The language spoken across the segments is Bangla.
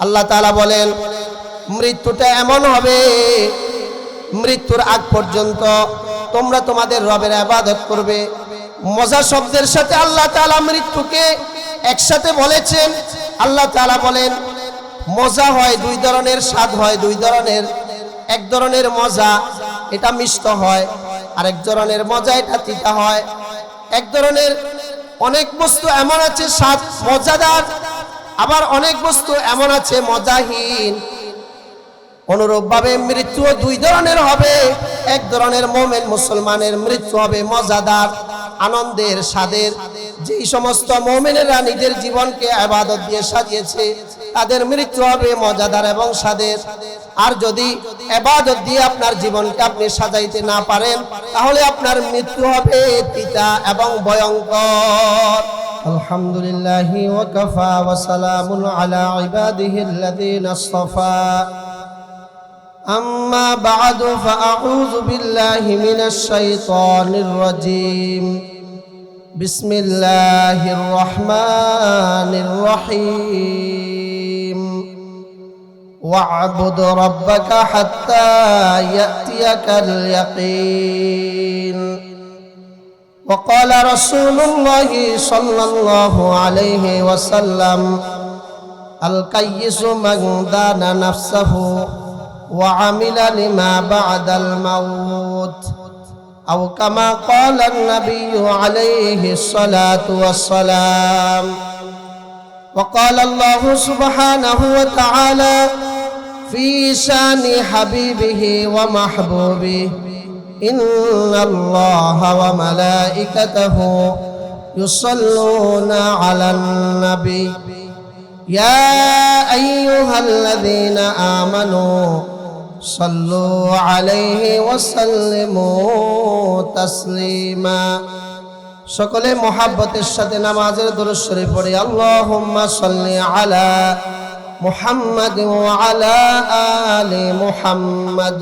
আল্লাহ তালা বলেন, মৃত্যুটা এমন হবে, মৃত্যুর আগ পর্যন্ত তোমরা তোমাদের রবের আবাদত করবে। মজা শব্দের সাথে আল্লাহ তালা মৃত্যুকে একসাথে বলেছেন। আল্লাহ তালা বলেন, মজা হয় দুই ধরনের, স্বাদ হয় দুই ধরনের। এক ধরনের মজা, এটা মিষ্ট হয়, আরেক ধরনের মজা, এটা তিতা হয়। এক ধরনের অনেক বস্তু এমন আছে, স্বাদ মজাদার আবার অনেক বস্তু এমন আছে, মজাহীন। অনুরূপভাবে মৃত্যুও দুই ধরনের হবে। এক ধরনের মোমেন মুসলমানের মৃত্যু হবে মজাদার, আনন্দের, স্বাদের। যেই সমস্ত মোমেনেরা নিজের জীবনকে আবাদত দিয়ে সাজিয়েছে, তাদের মৃত্যু হবে মজাদার এবং স্বাদের। আর যদি আবাদত দিয়ে আপনার জীবনকে আপনি সাজাইতে না পারেন, তাহলে আপনার মৃত্যু হবে তিতা এবং ভয়ঙ্কর। الحمد لله وكفى وسلام على عباده الذين اصطفى أما بعد فأعوذ بالله من الشيطان الرجيم بسم الله الرحمن الرحيم واعبد ربك حتى يأتيك اليقين وقال رسول الله صلى الله عليه وسلم القيس من دان نفسه وعمل لما بعد الموت أو كما قال النبي عليه الصلاة والسلام. وقال الله سبحانه وتعالى في شان حبيبه ومحبوبه إن الله وملائكته يصلون على النبي يا أيها الذين آمنوا صلوا عليه وسلموا تسليما সকলে মোহাব্বতের সাথে নামাজের দরুদ শরীফ পড়ি আল্লাহুম্মা সাল্লি আলা মুহাম্মাদ ওয়া আলা আলি মুহাম্মাদ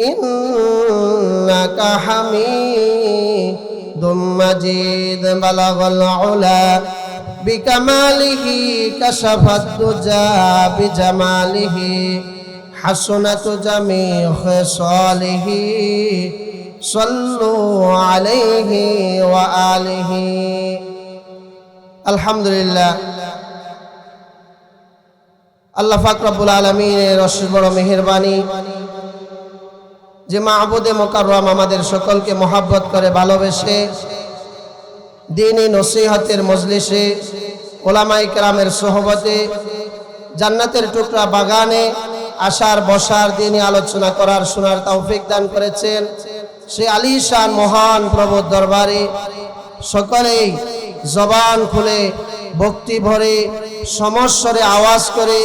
إنك حميد مجيد بلغ العلا بكماله كشف الدجى بجماله حسنة جميع خصاله صلوا عليه وآله الحمد لله আল্লাহ ফাকরাবুল আলমিনের অশেষ বড় মেহরবানি যে মাহবুদে মোকাররম আমাদের সকলকে মোহাব্বত করে, ভালোবেসে দিনই নসিহতের মজলিসে ওলামাই কেরামের সোহবতে, জান্নাতের টুকরা বাগানে আসার, বসার দিনই আলোচনা করার, শোনার তৌফিক দান করেছেন সে আলিশান মহান প্রভুর দরবারে। সকলেই জবান খুলে ভক্তি ভরে, সমস্বরে আওয়াজ করে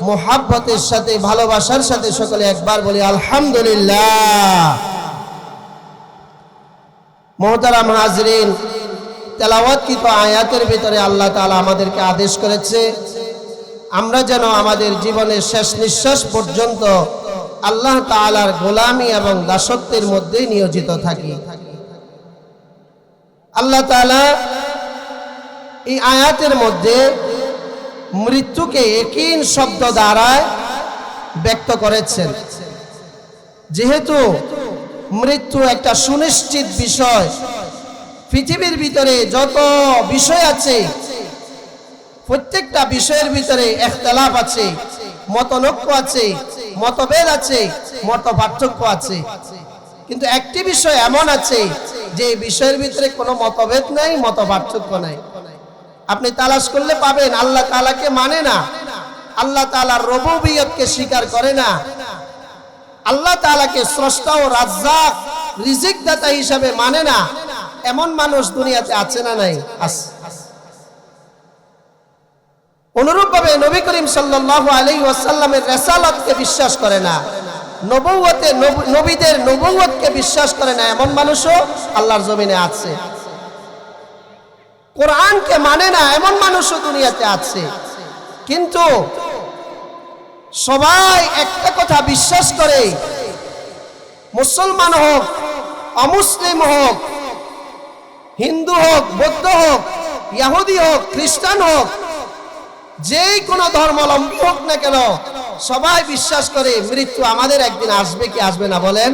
মোহাব্বতের সাথে, ভালোবাসার সাথে সকলে একবার বলি, আলহামদুলিল্লাহ। মোহতারাম হাজরিন তেলাওয়াতকৃত আয়াতের ভিতরে আল্লাহ তাআলা আমাদেরকে আদেশ করেছে, আমরা যেন আমাদের জীবনের শেষ নিঃশ্বাস পর্যন্ত আল্লাহ তাআলার গোলামি এবং দাসত্বের মধ্যেই নিয়োজিত থাকি। আল্লাহ তাআলা এই আয়াতের মধ্যে মৃত্যুকে একিন শব্দ দ্বারায় ব্যক্ত করেছেন। যেহেতু মৃত্যু একটা সুনিশ্চিত বিষয়, পৃথিবীর ভিতরে যত বিষয় আছে, প্রত্যেকটা বিষয়ের ভিতরে একতলাপ আছে, মতনৈক্য আছে, মতভেদ আছে মত পার্থক্য আছে। কিন্তু একটি বিষয় এমন আছে যে বিষয়ের ভিতরে কোনো মতভেদ নাই মত পার্থক্য নাই। আপনি তালাশ করলে পাবেন, আল্লাহ তালাকে মানে না। আল্লাহ তালার রববিয়তকে স্বীকার করে না। আল্লাহ তালাকে স্রষ্টা ও রাজ্জাক রিজিক দাতা হিসাবে মানে না। এমন মানুষ দুনিয়াতে আছে না নাই? আছে অনুরূপভাবে নবী করিম সাল্লাল্লাহু আলাইহি ওয়াসাল্লামের রেসালাতকে বিশ্বাস করে না। নবুয়তে নব- নবীদের নবুয়তকে বিশ্বাস করে না এমন মানুষও আল্লাহর জমিনে আছে। কোরআনকে মানে না, এমন মানুষও দুনিয়াতে আছে। কিন্তু সবাই একটা কথা বিশ্বাস করে, মুসলমান হোক, অমুসলিম হোক, হিন্দু হোক, বৌদ্ধ হোক ইহুদি হোক, খ্রিস্টান হোক, যেই কোনো ধর্মাবলম্বী হোক না কেন, সবাই বিশ্বাস করে, মৃত্যু আমাদের একদিন আসবে কি আসবে না বলেন?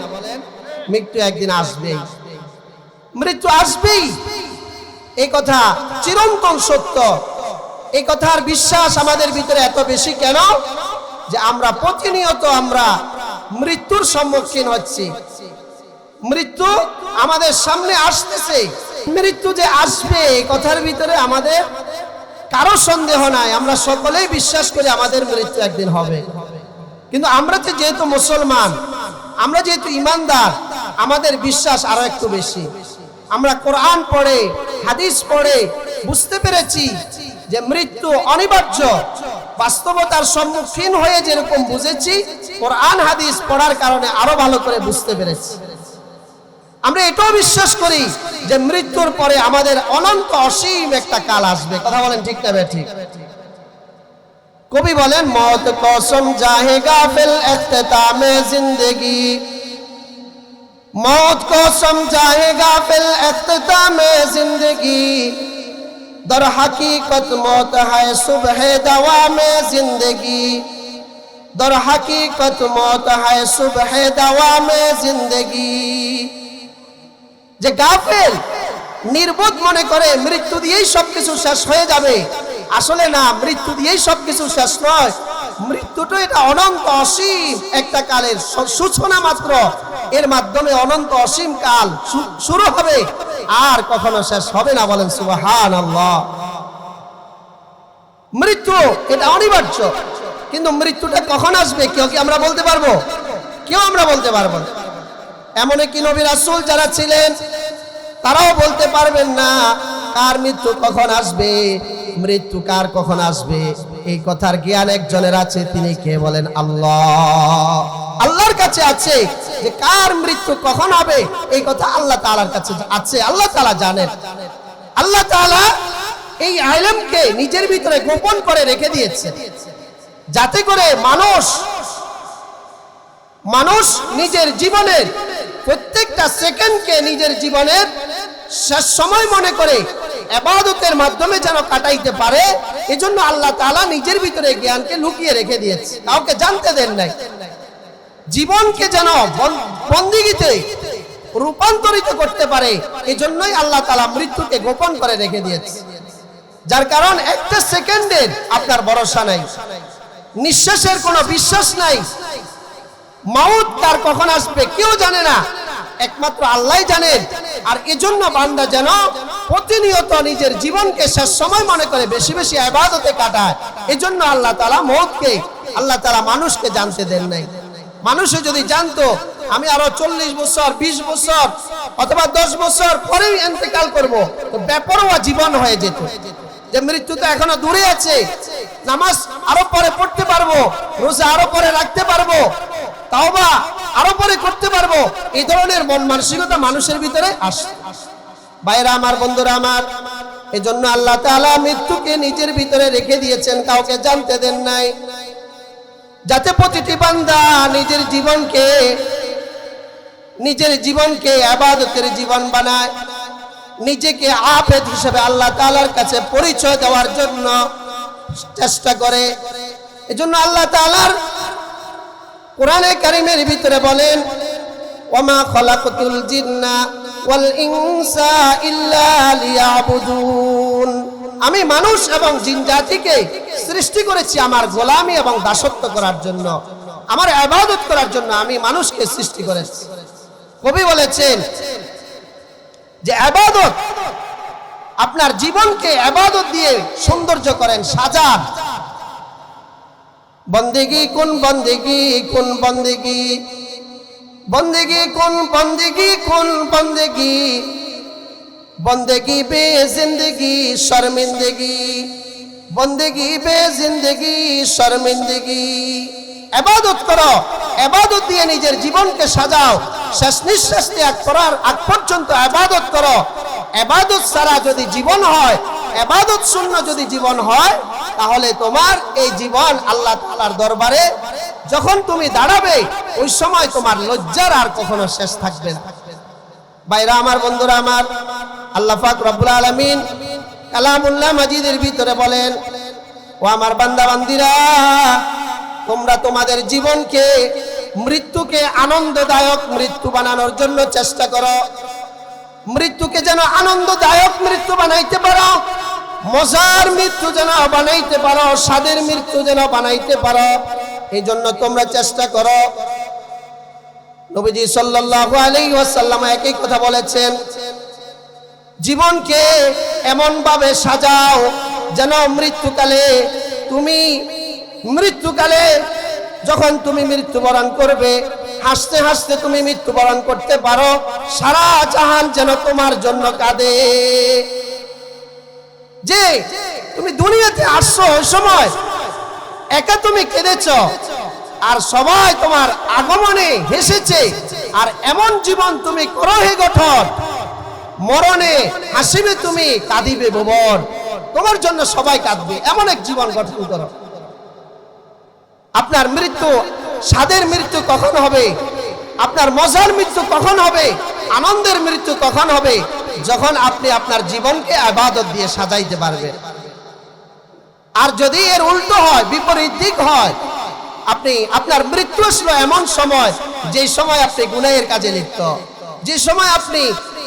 মৃত্যু একদিন আসবেই। মৃত্যু আসবেই। এই কথা চিরন্তন সত্য। এই কথার বিশ্বাস আমাদের ভিতরে এত বেশি কেন? যে আমরা প্রতিনিয়ত আমরা মৃত্যুর সম্মুখীন হচ্ছি। মৃত্যু আমাদের সামনে আসতেছে। মৃত্যু যে আসবে এই কথার ভিতরে আমাদের কারও সন্দেহ নাই। আমরা সকলেই বিশ্বাস করি আমাদের মৃত্যু একদিন হবে। কিন্তু আমরা তো যেহেতু মুসলমান, আমরা যেহেতু ইমানদার, আমাদের বিশ্বাস আরও একটু বেশি। আমরা কোরআন পড়ে হাদিস পড়ে বুঝতে পেরেছি যে মৃত্যু অনিবার্য। বাস্তবতার সম্মুখীন হয়ে যেরকম বুঝেছি, কোরআন হাদিস পড়ার কারণে আরও ভালো করে বুঝতে পেরেছি। আমরা এটাও বিশ্বাস করি যে মৃত্যুর পরে আমাদের অনন্ত অসীম একটা কাল আসবে। কথা বলেন ঠিক না ঠিক কবি বলেন, মত কসম জাহেগা ফিল ইখতিতামে জিंदगी मौत को समझाएगा फिल इख्तितामे जिंदगी दर हकीकत मौत है सुबह दवा में जिंदगी दर हकीकत मौत है सुबह दवा में जिंदगी যে গাফেল নির্বোধ মনে করে মৃত্যু দিয়েই সবকিছু শেষ হয়ে যাবে আসলে না মৃত্যু দিয়েই সবকিছু শেষ নয় মৃত্যুটা এটা অনন্ত অসীম, একটা কালের সূচনা মাত্র। এর মাধ্যমে অনন্ত অসীম কাল শুরু হবে, আর কখনো শেষ হবে না বলেন সুবাহান আল্লাহ মৃত্যু, এটা অনিবার্য, কিন্তু মৃত্যুটা কখন আসবে, কেউ কি আমরা বলতে পারব? কেউ আমরা বলতে পারব এমন কি নবী রাসূল যারা ছিলেন, তারাও বলতে পারবেন না, কার মৃত্যু কখন আসবে, মৃত্যু কার কখন আসবে? এই কথার জ্ঞান একজনের আছে, তিনি কে বলেন? আল্লাহ। আল্লাহর কাছে আছে যে কার মৃত্যু কখন হবে? এই কথা আল্লাহ তাআলার কাছে আছে, আল্লাহ তাআলা জানেন। আল্লাহ তাআলা এই আইলেমকে নিজের ভিতরে গোপন করে রেখে দিয়েছে। যাতে করে মানুষ মানুষ নিজের জীবনের প্রত্যেকটা সেকেন্ডকে নিজের জীবনের শেষ সময় মনে করে এবাদতের মাধ্যমে যেন কাটাইতে পারে, এজন্য আল্লাহ তালা নিজের ভিতরে জ্ঞানকে লুকিয়ে রেখে দিয়েছে। কাউকে জানতে দেন নাই। জীবনকে যেন বন- বন্দিগিতে রূপান্তরিত করতে পারে, এজন্যই আল্লাহ তালা মৃত্যুকে গোপন করে রেখে দিয়েছে। যার কারণ একটা সেকেন্ডের আপনার ভরসা নাই। নিঃশ্বাসের কোনো বিশ্বাস নাই। মাউত তার কখন আসবে, কেউ জানে না। একমাত্র আল্লাহ জানেন আর এজন্য বান্দা যেন প্রতিনিয়ত নিজের জীবনকে শেষ সময় মনে করে বেশি বেশি আবাদতে কাটায়। এজন্য আল্লাহ তালা মৌতকে, আল্লাহ তালা মানুষকে জানতে দেন নাই। মানুষে যদি জানতো, আমি আরও চল্লিশ বছর, বিশ বছর অথবা দশ বছর পরেই এন্তেকাল করব, তো বেপরোয়া জীবন হয়ে যেত। যে মৃত্যু তো এখনও দূরে আছে, নামাজ আরও পরে পড়তে পারব, রোজা আরও পরে রাখতে পারব, তাওবা আরও পরে করতে পারব। এই ধরনের মন মানসিকতা মানুষের ভিতরে আসে। বাইরা আমার, বন্ধুরা আমার, এজন্য আল্লাহ তাআলা মৃত্যুকে নিজের ভিতরে রেখে দিয়েছেন, কাউকে জানতে দেন নাই। যাতে প্রতিটি বান্দা নিজের জীবনকে নিজের জীবনকে আবাদতের জীবন বানায়। নিজেকে আফেদ হিসেবে আল্লাহ তাআলার কাছে পরিচয় দেওয়ার জন্য চেষ্টা করে। এজন্য আল্লাহ তাআলার কোরআনে কারিমের ভিতরে বলেন, ওমা খলাকতুল জিন্না ওয়াল ইনসা ইল্লা লিয়াবুদুন। আমি মানুষ এবং জিন জাতিকে সৃষ্টি করেছি আমার গোলামি এবং দাসত্ব করার জন্য। আমার ইবাদত করার জন্য আমি মানুষকে সৃষ্টি করেছি। কবি বলেছেন যে আবাদত আপনার জীবনকে আবাদত দিয়ে সৌন্দর্য করেন, সাজান। বন্দেগি কোন বন্দেগি কোন বন্দেগি? বন্দেগি কোন বন্দেগি কোন বন্দেগি? বন্দেগি বে জিন্দগি শর্মিন্দগি। বন্দেগি বে জিন্দেগি শর্মিন্দেগি। এবাদত করো, এবাদত দিয়ে নিজের জীবনকে সাজাও। শেষ নিঃশ্বাস ত্যাগ করার, আগ পর্যন্ত এবাদত করো। এবাদত ছাড়া যদি জীবন হয়, এবাদত শূন্য যদি জীবন হয় তাহলে তোমার এই জীবন আল্লাহ তাআলার দরবারে যখন তুমি দাঁড়াবে, ওই সময় তোমার লজ্জার আর কখনো শেষ থাকবে না। বাইরা আমার, বন্ধুরা আমার, আল্লাহ পাক রব্বুল আলামিন কালামুল্লাহ মাজিদের ভিতরে বলেন, ও আমার বান্দা বান্দিরা তোমরা তোমাদের জীবনকে মৃত্যুকে আনন্দদায়ক মৃত্যু বানানোর জন্য চেষ্টা করো। মৃত্যুকে যেন আনন্দদায়ক মৃত্যু বানাইতে পারো। মজার মৃত্যু যেন বানাইতে পারো, স্বাদের মৃত্যু যেন বানাইতে পারো এই জন্য তোমরা চেষ্টা করো। নবীজি সাল্লাল্লাহু আলাইহি ওয়াসাল্লাম একই কথা বলেছেন, জীবনকে এমন ভাবে সাজাও যেন মৃত্যুকালে তুমি, মৃত্যুকালে যখন তুমি মৃত্যুবরণ করবে, হাসতে হাসতে তুমি মৃত্যুবরণ করতে পারো, সারা জাহান যেন তোমার জন্য কাঁদে। যে তুমি দুনিয়াতে আসছো ওই সময়, একা তুমি কেঁদেছ, আর সবাই তোমার আগমনে হেসেছে, আর এমন জীবন তুমি করো হে গঠন। মরণে হাসিবে তুমি কাঁদিবে ভুবন তোমার জন্য সবাই কাঁদবে। এমন এক জীবন গঠন করো। আপনার মৃত্যু, স্বাদের মৃত্যু কখন হবে? আপনার মজার মৃত্যু কখন হবে? আনন্দের মৃত্যু কখন হবে? যখন আপনি আপনার জীবনকে আবাদত দিয়ে সাজাইতে পারবেন। আর যদি এর উল্টো হয়, বিপরীত দিক হয়, আপনি আপনার মৃত্যু আসলো এমন সময়, যে সময় আপনি গুনাহের কাজে লিপ্ত, যে সময় আপনি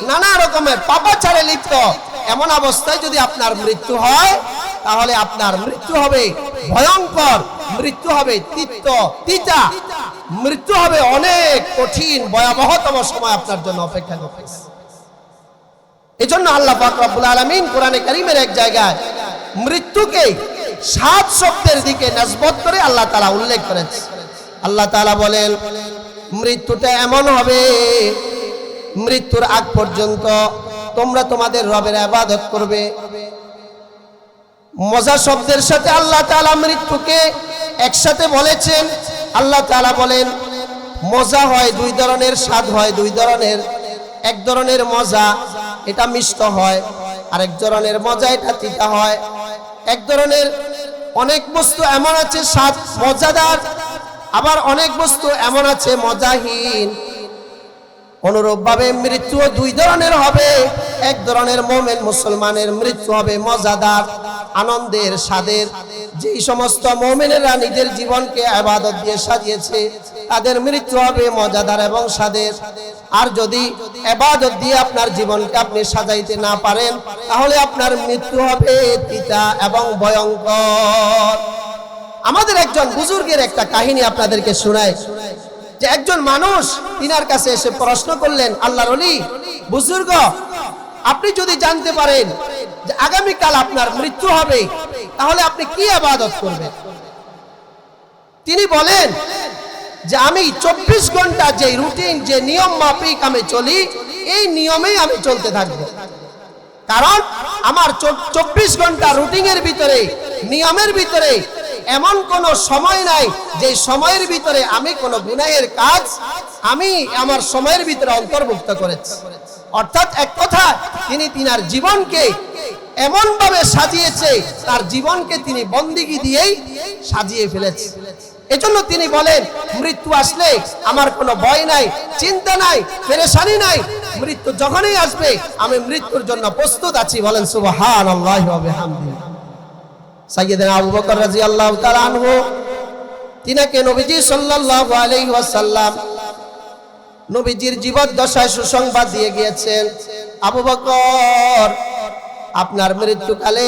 নানা রকমের পাপাচারে লিপ্ত, এমন অবস্থায় যদি আপনার মৃত্যু হয়, তাহলে আপনার মৃত্যু হবে ভয়ঙ্কর, মৃত্যু হবে তিক্ত তিতা, মৃত্যু হবে অনেক কঠিন, ভয়াবহতম সময় আপনার জন্য অপেক্ষা করতেছে। এজন্য আল্লাহ পাক রব্বুল আলামিন কোরআনে কারীমের এক জায়গায় মৃত্যুকে সাত শব্দের দিকে নসবত করে আল্লাহ তাআলা উল্লেখ করেছে। আল্লাহ তাআলা বলেন, মৃত্যুটা এমন হবে, মৃত্যুর আগ পর্যন্ত তোমরা তোমাদের রবের ইবাদত করবে। মজা শব্দের সাথে আল্লাহ তাআলা মৃত্যুকে একসাথে বলেছেন। আল্লাহ তাআলা বলেন, মজা হয় দুই ধরনের, স্বাদ হয় দুই ধরনের। এক ধরনের মজা এটা মিষ্ট হয়। আরেক ধরনের মজা এটা তিতা হয়। এক ধরনের অনেক বস্তু এমন আছে স্বাদ মজাদার, আবার অনেক বস্তু এমন আছে মজাহীন। অনুরূপভাবে মৃত্যু দুই ধরনের হবে। এক ধরনের মোমেন মুসলমানের মৃত্যু হবে মজাদার। আনন্দের স্বাদের, যেই সমস্ত মোমেনেরা নিজের জীবনকে আবাদত দিয়ে সাজিয়েছে, তাদের মৃত্যু হবে মজাদার এবং স্বাদের। আর যদি আবাদত দিয়ে আপনার জীবনকে আপনি সাজাইতে না পারেন, তাহলে আপনার মৃত্যু হবে তিতা এবং ভয়ঙ্কর। আমাদের একজন বুজুর্গের একটা কাহিনী আপনাদেরকে শোনায় যে একজন মানুষ তিনার কাছে এসে প্রশ্ন করলেন, আল্লাহর অলি বুজুর্গ, আপনি যদি জানতে পারেন যে আগামীকাল আপনার মৃত্যু হবে। তাহলে আপনি কি আবাদত করবেন? তিনি বলেন যে আমি চব্বিশ ঘণ্টা যে রুটিন যে নিয়ম মাফিক আমি চলি, এই নিয়মেই আমি চলতে থাকব। কারণ আমার চব্বিশ ঘণ্টা রুটিনের ভিতরে, নিয়মের ভিতরে এমন কোন সময় নাই যে সময়ের ভিতরে আমি কোন গুনাহের কাজ আমি আমার সময়ের ভিতরে অন্তর্ভুক্ত করেছি। অর্থাৎ এক কথা তিনি তিনার জীবনকে এমন ভাবে সাজিয়েছে, তার জীবনকে তিনি বন্দিগি দিয়েই সাজিয়ে ফেলেছে। এজন্য তিনি বলেন, মৃত্যু আসলে আমার কোনো ভয় নাই, চিন্তা নাই, পেরেশানি নাই, মৃত্যু যখনই আসবে, আমি মৃত্যুর জন্য প্রস্তুত আছি। বলেন সুবহান আল্লাহ সাইয়েদিন আবু বকর রাদিয়াল্লাহু তাআলা আনহু, তিনাকে নবীজি সাল্লাল্লাহু আলাইহি ওয়াসাল্লাম নবীজির জীবদ্দশায় সুসংবাদ দিয়ে গিয়েছেন। আবু বকর, আপনার মৃত্যুকালে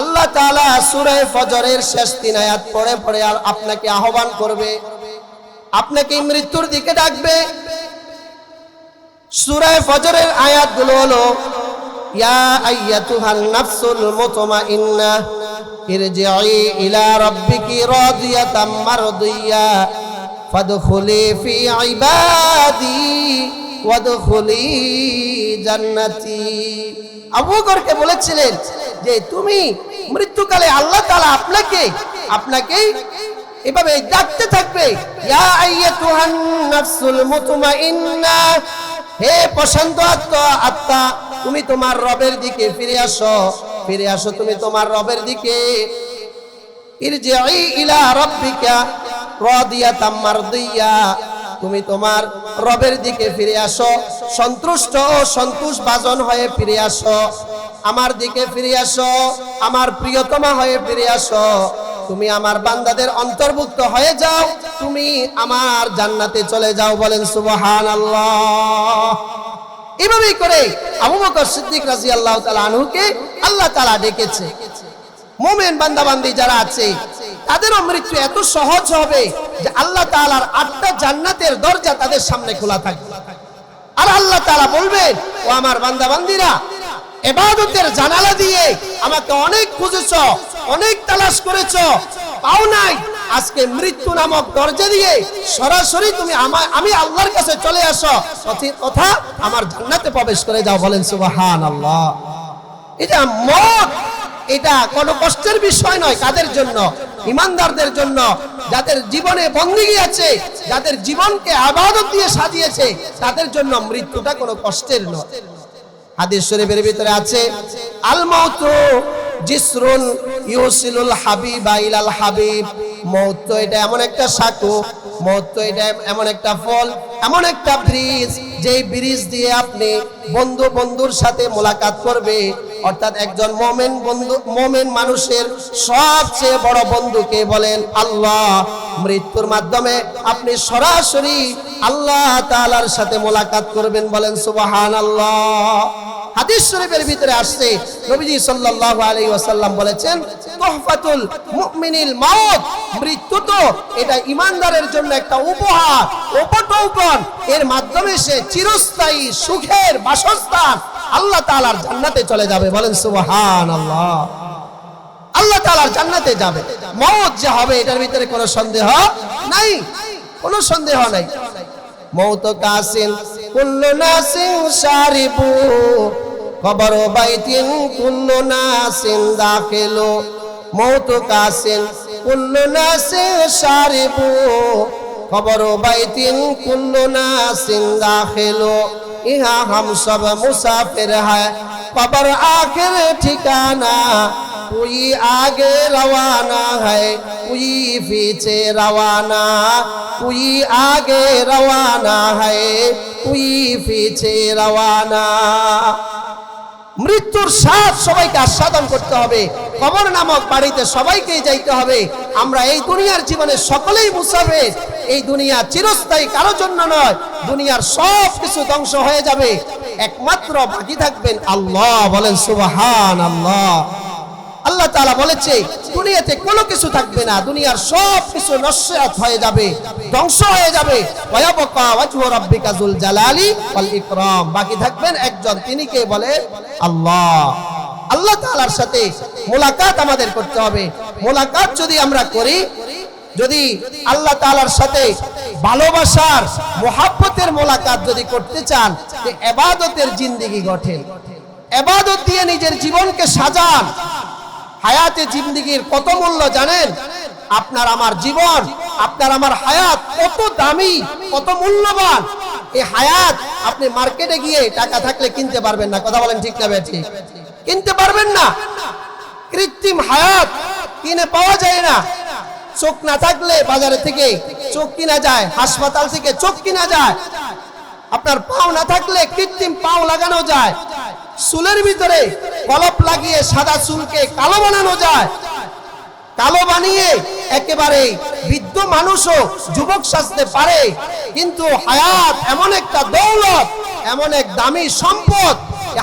আল্লাহ তাআলা সূরা ফজরের শেষ তিন আয়াত পড়ে পড়ে আর আপনাকে আহ্বান করবে। আপনাকে মৃত্যুর দিকে ডাকবে। সূরা ফজরের আয়াতগুলো হলো, ইয়া আইয়াতুহান নাফসুল মুতমাইন্নাহ ইরজিই ইলা রাব্বিকি রাদিয়াতাম মারদিয়া। ফাদখুলি ফি ইবাদি ওয়াদখুলি জান্নাতি আবু বকরকে বলেছিলেন যে, তুমি মৃত্যুকালে আল্লাহ তাআলা আপনাকে আপনাকে এভাবে ডাকতে থাকবে। ইয়া আইয়াতুহান নাফসুল মুতমাইন্না, হে প্রশান্ত আত্মা আত্মা, তুমি তোমার রবের দিকে ফিরে আসো ফিরে আসো তুমি তোমার রবের দিকে। ইরজিই ইলা রাব্বিকা তুমি তোমার রবের দিকে ফিরে আসো, সন্তুষ্ট ও সন্তোষ বাজন হয়ে ফিরে আসো। আমার দিকে ফিরে আসো, আমার প্রিয়তমা হয়ে ফিরে আসো। তুমি আমার বান্দাদের অন্তর্ভুক্ত হয়ে যাও, তুমি আমার জান্নাতে চলে যাও বলেন সুবহানাল্লাহ। এভাবেই করে সিদ্দিক রাদিয়াল্লাহু তাআলা আনহুকে আল্লাহ তাআলা ডেকেছে। মোমেন বান্দাবান্দি যারা আছে তাদেরও মৃত্যু এত সহজ হবে যে আল্লাহ তাআলার আটটা জান্নাতের দরজা তাদের সামনে খোলা থাকবে। আর আল্লাহ তালা বলবেন, ও আমার বান্দাবান্দিরা, এবাদতের জানালা দিয়ে আমাকে অনেক খুঁজেছ, অনেক তালাশ করেছ। পাও নাই, আজকে মৃত্যু নামক দরজা দিয়ে সরাসরি তুমি আমার আমি আল্লাহর কাছে চলে আসো। কথি- আমার জান্নাতে প্রবেশ করে যাও। বলেন, সুবহানাল্লাহ। এটা মত এটা কোনো কষ্টের বিষয় নয় কাদের জন্য। ইমানদারদের জন্য, যাদের জীবনে বন্দিগি আছে যাদের জীবনকে আবাদত দিয়ে সাজিয়েছে, তাদের জন্য মৃত্যুটা কোনো কষ্টের নয়। হাদিস শরীফের ভিতরে আছে আল মাউতু জিসরুন ইউসিলুল হাবিবা ইলাল হাবিব। মৌত তো এটা এমন একটা সাঁকো, মৌত তো এটা এমন একটা ফল, এমন একটা ব্রিজ, যেই ব্রিজ দিয়ে আপনি বন্ধু বন্ধুর সাথে মোলাকাত করবে। অর্থাৎ একজন মোমেন বন্ধু, মোমেন মানুষের সবচেয়ে বড় বন্ধুকে বলেন? আল্লাহ। মৃত্যুর মাধ্যমে আপনি সরাসরি আল্লাহ তাআলার সাথে মোলাকাত করবেন বলেন সুবহানাল্লাহ। হাদিস শরীফের ভিতরে আসছে। নবীজি সাল্লাল্লাহু আলাইহি ওয়াসাল্লাম বলেছেন, তোহফাতুল মুমিনিল মাউত, মৃত্যু তো এটা ইমানদারের জন্য একটা উপহার উপটৌকন এর মাধ্যমে সে চিরস্থায়ী সুখের বাসস্থান আল্লাহ তাআলার জান্নাতে চলে যাবে। বলেন, সুবহানাল্লাহ। আল্লাহ তাআলার জান্নাতে যাবে। মওত যে হবে, এটার ভিতরে কোনো সন্দেহ নাই। কোনো সন্দেহ নাই। মৌত কাসিন কুল্লু নাসিং সারিবু। খবর বাইতিন কুল্লু নাসিং দাখিলু। মৌত কাসিন কুল্লু নাসিং সারিবু। খবর বাইতিন কুল্লু নাসিং দাখিলু। ইহা হাম সব মুসাফির হায়। খবর আখির ঠিকানা। कोई आगे रवाना है कोई पीछे रवाना कोई आगे रवाना है कोई पीछे रवाना মৃত্যুর স্বাদ সবাইকে আস্বাদন করতে হবে কবর নামক বাড়িতে সবাইকেই যাইতে হবে আমরা এই দুনিয়ার জীবনে সকলেই মুসাফে এই দুনিয়া চিরস্থায়ী কারোর জন্য নয় দুনিয়ার সব কিছু ধ্বংস হয়ে যাবে একমাত্র বাকি থাকবেন আল্লাহ বলেন সুবাহান আল্লাহ আল্লাহ তাআলা বলেছে, দুনিয়াতে কোনো কিছু থাকবে না, দুনিয়ার সব কিছু হয়ে যাবে, ধ্বংস হয়ে যাবে। জালালি ইকরাম। বাকি থাকবেন একজন, তিনি কে বলে? আল্লাহ। আল্লাহ সাথে মোলাকাত আমাদের করতে হবে। মোলাকাত যদি আমরা করি, যদি আল্লাহ সাথে ভালোবাসার মোলাকাত যদি করতে চান এবাদতের জিন্দিগি গঠেন এবাদত দিয়ে নিজের জীবনকে সাজান। হায়াতে জিন্দিগির কত মূল্য জানেন? আপনার আমার জীবন, আপনার আমার হায়াত কত দামি, কত মূল্যবান। এই হায়াত আপনি মার্কেটে গিয়ে টাকা থাকলে কিনতে পারবেন না। কথা বলেন ঠিক না বেঠি কিনতে পারবেন না। কৃত্রিম হায়াত কিনে পাওয়া যায় না। চোখ না থাকলে বাজারে থেকে চোখ কিনা যায়, হাসপাতাল থেকে চোখ কিনা যায়। আপনার পাও না থাকলে কৃত্রিম পাও লাগানো যায়। চুলের ভিতরে কলপ লাগিয়ে সাদা চুলকে কালো বানানো যায়। কালো বানিয়ে একেবারে বৃদ্ধ মানুষও যুবক সাজতে পারে। কিন্তু হায়াত এমন একটা দৌলত, এমন এক দামি সম্পদ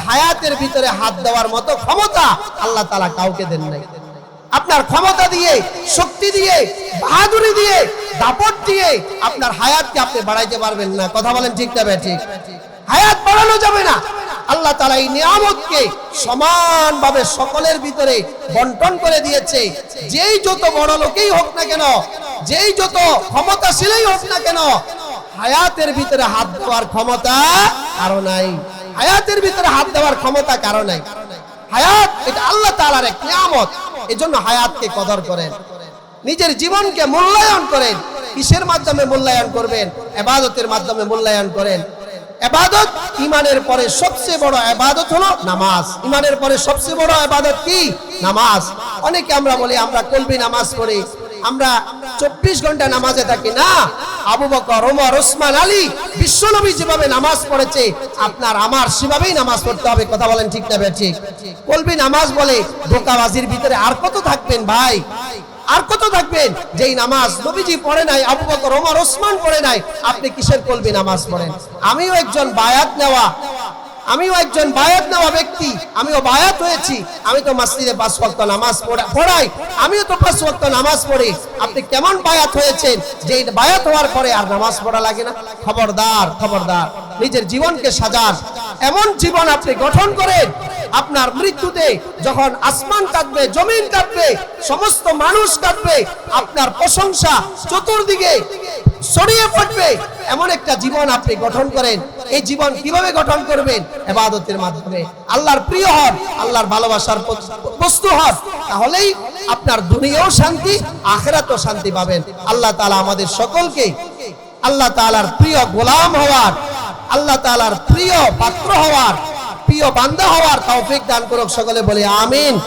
হায়াতের ভিতরে হাত দেওয়ার মতো ক্ষমতা আল্লাহ তালা কাউকে দেন নাই। আপনার ক্ষমতা দিয়ে, শক্তি দিয়ে, বাহাদুরি দিয়ে, দাপট দিয়ে আপনার হায়াতকে আপনি বাড়াইতে পারবেন না। কথা বলেন ঠিক না ঠিক? হায়াত বাড়ানো যাবে না। আল্লাহ তালা এই নিয়ামতকে সমানভাবে সকলের ভিতরে বন্টন করে দিয়েছে। যেই যত বড় লোকেই হোক না কেন, যেই যত ক্ষমতাশীলই হোক না কেন, হায়াতের ভিতরে হাত দেওয়ার ক্ষমতা কারও নাই। হায়াতের ভিতরে হাত দেওয়ার ক্ষমতা কারও নাই। হায়াত, এটা আল্লাহ তাআলার এক নিয়ামত। এজন্য হায়াতকে কদর করেন। নিজের জীবনকে মূল্যায়ন করেন। কিসের মাধ্যমে মূল্যায়ন করবেন? এবাদতের মাধ্যমে মূল্যায়ন করেন। এবাদত ইমানের পরে সবচেয়ে বড় এবাদত হলো নামাজ। ইমানের পরে সবচেয়ে বড় এবাদত কি? নামাজ। অনেকে আমরা বলি, আমরা কলবি নামাজ পড়ি। আমরা চব্বিশ ঘণ্টা নামাজে থাকি। না আবু বকর, ওমর, ওসমান, আলী বিশ্বনবী যেভাবে নামাজ পড়েছে, আপনার আমার সেভাবেই নামাজ পড়তে হবে, কথা বলেন ঠিক না ঠিক কলবি নামাজ বলে ধোকাবাজির ভিতরে আর কত থাকবেন ভাই? আর কত থাকবেন? যেই নামাজ নবীজি পড়ে নাই, আবু বকর, ওমর, ওসমান পড়ে নাই, আপনি কিসের কলবি নামাজ পড়েন? আমিও একজন বায়াত নেওয়া আমিও একজন বায়াত নেওয়া ব্যক্তি, আমিও বায়াত হয়েছি। আমি তো মসজিদে পাঁচ ওয়াক্ত নামাজ পড়া- পড়াই। আমিও তো পাঁচ ওয়াক্ত নামাজ পড়ি। আপনি কেমন বায়াত হয়েছেন? যে বায়াত হওয়ার পরে আর নামাজ পড়া লাগে না। খবরদার খবরদার। নিজের জীবনকে সাজান। এমন জীবন আপনি গঠন করেন, আপনার মৃত্যুতে যখন আসমান কাঁদবে জমিন কাঁদবে সমস্ত মানুষ কাঁদবে আপনার প্রশংসা চতুর্দিকে ছড়িয়ে পড়বে। এমন একটা জীবন আপনি গঠন করেন। এই জীবন কীভাবে গঠন করবেন? এবাদতের মাধ্যমে। আল্লাহর প্রিয় হন, আল্লাহর ভালোবাসার বস্তু হন, তাহলেই আপনার দুনিয়াও শান্তি, আখেরাতও শান্তি পাবেন। আল্লাহ তাআলা আমাদের সকলকে, আল্লাহ তাআলার প্রিয় গোলাম হওয়ার, আল্লাহ তাআলার প্রিয় পাত্র হওয়ার, প্রিয় বান্দা হওয়ার তৌফিক দান করুক সকলে বলে আমিন।